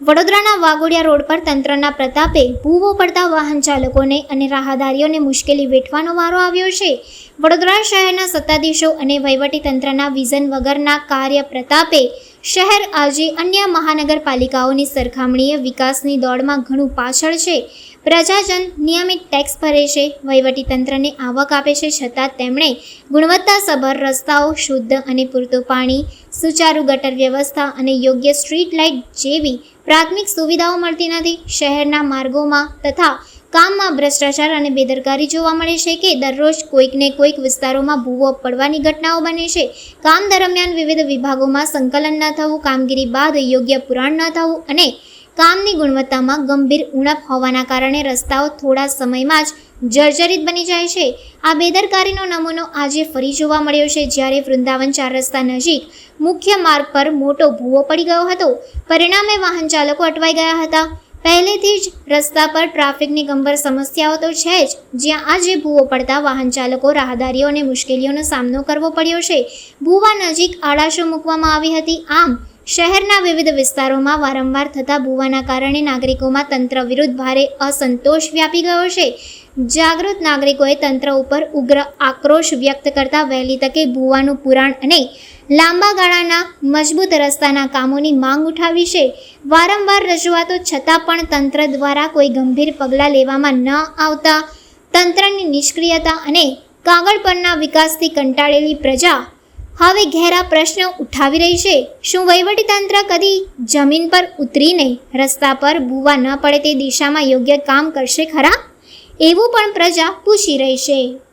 વડોદરાના વાઘોડિયા રોડ પર તંત્રના પ્રતાપે ભૂવો પડતા વાહન ચાલકોને અને રાહદારીઓને મુશ્કેલી વેઠવાનો વારો આવ્યો છે. વડોદરા શહેરના સત્તાધીશો અને વહીવટી તંત્રના વિઝન વગરના કાર્ય પ્રતાપે શહેર આજે અન્ય મહાનગરપાલિકાઓની સરખામણીએ વિકાસની દોડમાં ઘણું પાછળ છે. પ્રજાજન નિયમિત ટેક્સ ભરે છે વહીવટી તંત્રને આવક આપે છે, છતાં તેમણે ગુણવત્તાસભર રસ્તાઓ શુદ્ધ અને પૂરતું પાણી, સુચારુ ગટર વ્યવસ્થા અને યોગ્ય સ્ટ્રીટ લાઇટ જેવી પ્રાથમિક સુવિધાઓ મળતી નથી. શહેરના માર્ગોમાં તથા કામમાં ભ્રષ્ટાચાર અને બેદરકારી જોવા મળે છે કે દરરોજ કોઈકને કોઈક વિસ્તારોમાં ભૂવો પડવાની ઘટનાઓ બને છે. કામ દરમિયાન વિવિધ વિભાગોમાં સંકલન ન થવું, કામગીરી બાદ યોગ્ય પુરાણ ન થવું અને કામની ગુણવત્તામાં ગંભીર ઉણપ હોવાના કારણે રસ્તાઓ થોડા સમયમાં જ જર્જરિત બની જાય છે. આ બેદરકારીનો નમૂનો આજે ફરી જોવા મળ્યો છે, જ્યારે વૃંદાવન ચાર રસ્તા નજીક મુખ્ય માર્ગ પર મોટો ભૂવો પડી ગયો હતો. પરિણામે વાહન ચાલકો અટવાઈ ગયા હતા. પહેલેથી જ રસ્તા પર ટ્રાફિકની ગંભીર સમસ્યાઓ તો છે જ, જ્યાં આજે ભૂવો પડતા વાહન ચાલકો રાહદારીઓને મુશ્કેલીઓનો સામનો કરવો પડ્યો છે. ભૂવા નજીક આડાશો મૂકવામાં આવી હતી. આમ શહેરના વિવિધ વિસ્તારોમાં વારંવાર થતા ભૂવાના કારણે નાગરિકોમાં તંત્ર વિરુદ્ધ ભારે અસંતોષ વ્યાપી ગયો છે. જાગૃત નાગરિકોએ તંત્ર ઉપર ઉગ્ર આક્રોશ વ્યક્ત કરતા વહેલી તકે ભૂવાનું પુરાણ અને લાંબા ગાળાના મજબૂત રસ્તાના કામોની માંગ ઉઠાવી છે. વારંવાર રજૂઆતો છતાં પણ તંત્ર દ્વારા કોઈ ગંભીર પગલાં લેવામાં ન આવતા, તંત્રની નિષ્ક્રિયતા અને કાગળ પરના વિકાસથી કંટાળેલી પ્રજા હવે ઘેરા પ્રશ્નો ઉઠાવી રહી છે. શું વહીવટી તંત્ર કદી જમીન પર ઉતરીને રસ્તા પર ભૂવા ન પડે તે દિશામાં યોગ્ય કામ કરશે ખરા? એવું પણ પ્રજા પૂછી રહી છે.